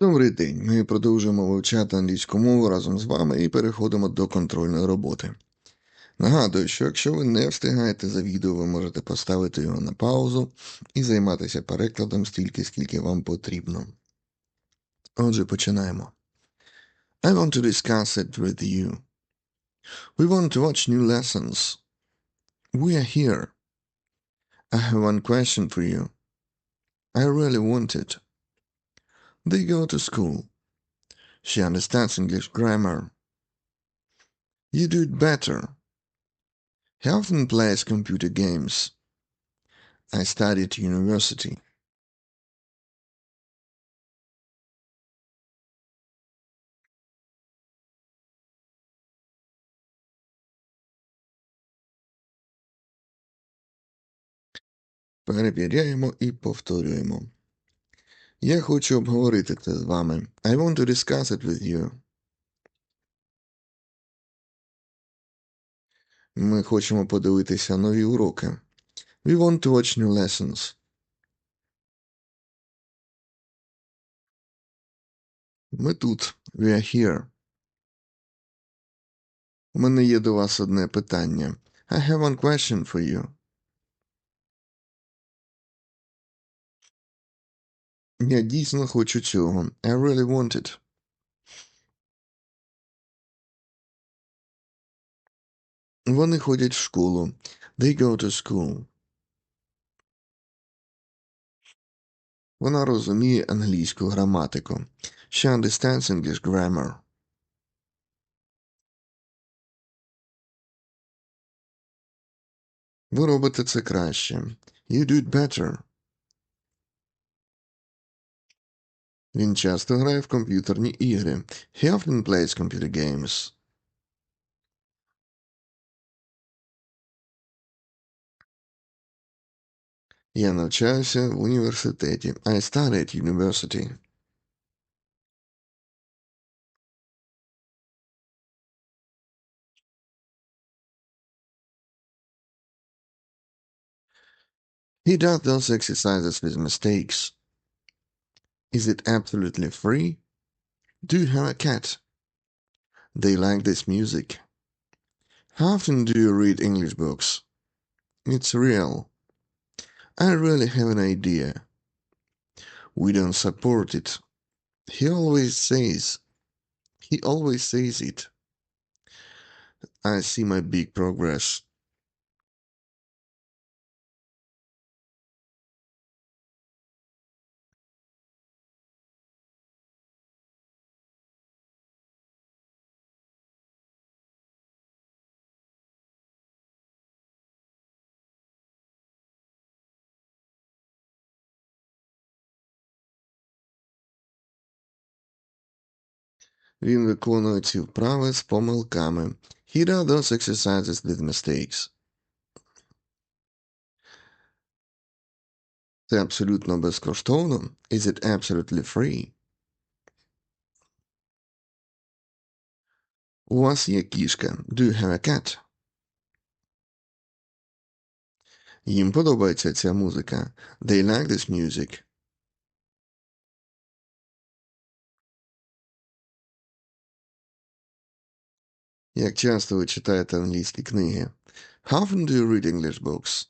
Добрий день. Ми продовжуємо вивчати англійську мову разом з вами і переходимо до контрольної роботи. Нагадую, що якщо ви не встигаєте за відео, ви можете поставити його на паузу і займатися перекладом стільки, скільки вам потрібно. Отже, починаємо. I want to discuss it with you. We want to watch new lessons. We are here. I have one question for you. I really want it. They go to school. She understands English grammar. You do it better. He often plays computer games. I study at university. Перевіряємо і повторюємо. Я хочу обговорити це з вами. I want to discuss it with you. Ми хочемо подивитися нові уроки. We want to watch new lessons. Ми тут. We are here. У мене є до вас одне питання. I have one question for you. Я дійсно хочу цього. I really want it. Вони ходять в школу. They go to school. Вона розуміє англійську граматику. She understands English grammar. Ви робите це краще. You do it better. Він часто грає в комп'ютерні ігри. He often plays computer games. Я навчаюся в університеті. I study at university. He does those exercises with mistakes. Is it absolutely free? Do you have a cat? They like this music. How often do you read English books? It's real. I really have an idea. We don't support it. He always says, he always says it. I see my big progress. Він виконує ці вправи з помилками. He does those exercises with mistakes. Це абсолютно безкоштовно. Is it absolutely free? У вас є кішка. Do you have a cat? Їм подобається ця музика. They like this music. Як часто ви читаєте англійські книги? How often do you read English books?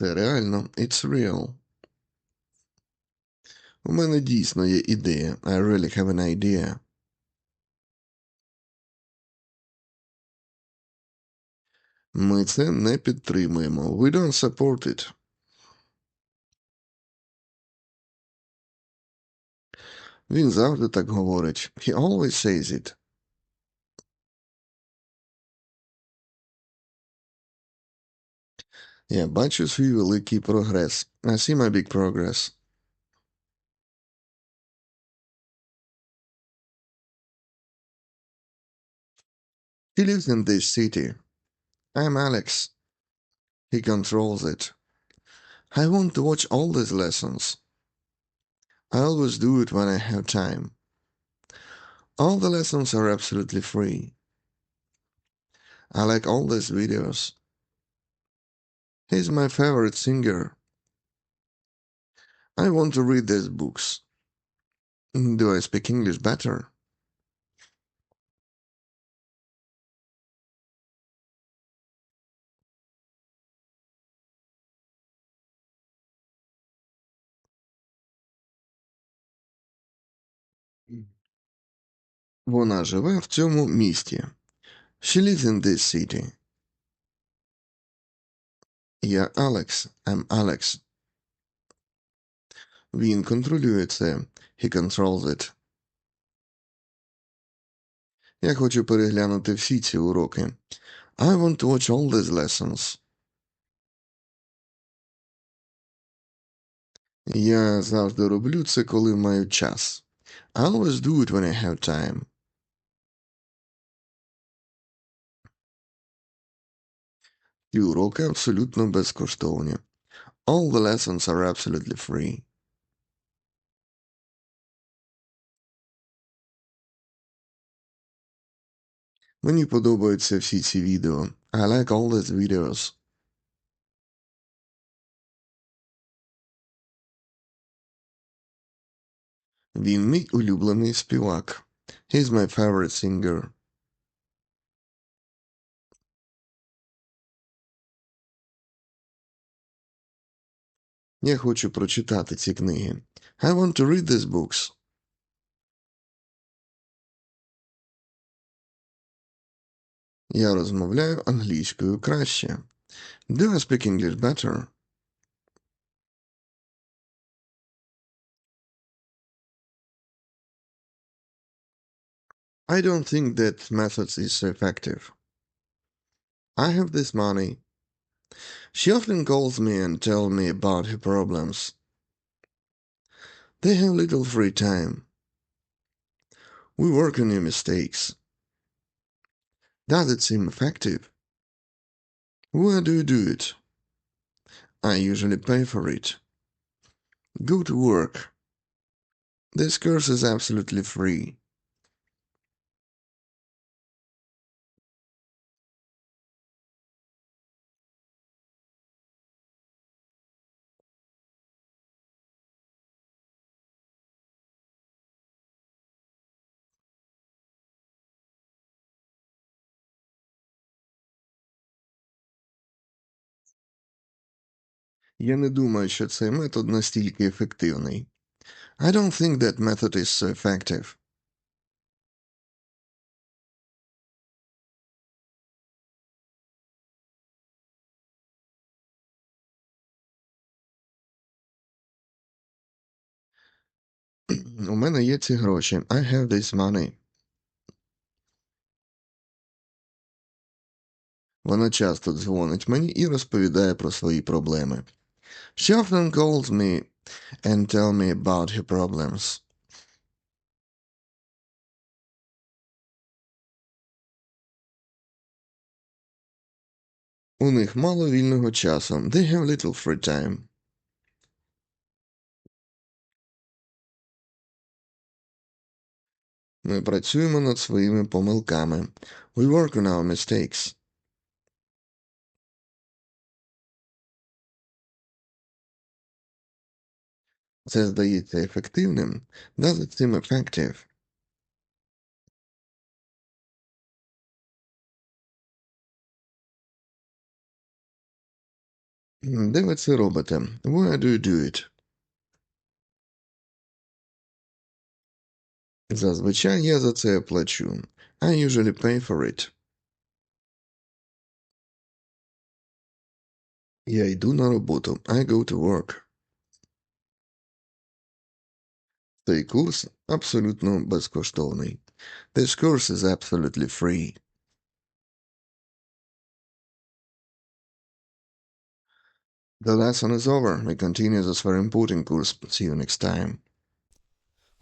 Це реально. It's real. У мене дійсно є ідея. I really have an idea. Ми це не підтримуємо. We don't support it. Він завжди так говорить. He always says it. Я бачу свій великий прогрес. I see my big progress. He lives in this city. I'm Alex. He controls it. I want to watch all these lessons. I always do it when I have time. All the lessons are absolutely free. I like all these videos. He's my favorite singer. I want to read these books. Do I speak English better? Вона живе в цьому місті. She lives in this city. Я Алекс. I'm Alex. Він контролює це. He controls it. Я хочу переглянути всі ці уроки. I want to watch all these lessons. Я завжди роблю це, коли маю час. I always do it when I have time. Ці уроки абсолютно безкоштовні. All the lessons are absolutely free. Мені подобаються всі ці відео. I like all these videos. Він мій улюблений співак. He's my favorite singer. Я хочу прочитати ці книги. I want to read these books. Я розмовляю англійською краще. Do I speak English better? I don't think that methods is effective. I have this money. She often calls me and tells me about her problems. They have little free time. We work on new mistakes. Does it seem effective? Where do you do it? I usually pay for it. Go to work. This course is absolutely free. Я не думаю, що цей метод настільки ефективний. I don't think that method is so effective. У мене є ці гроші. I have this money. Вона часто дзвонить мені і розповідає про свої проблеми. She often calls me and tell me about her problems. У них мало вільного часу. They have little free time. Ми працюємо над своїми помилками. We work on our mistakes. Це здається ефективним. Does it seem effective? Де ви це робите? Where do you do it? Зазвичай я за це плачу. I usually pay for it. Я йду на роботу. I go to work. Цей курс абсолютно безкоштовний. This course is absolutely free. The lesson is over. We continue this very important course. See you next time.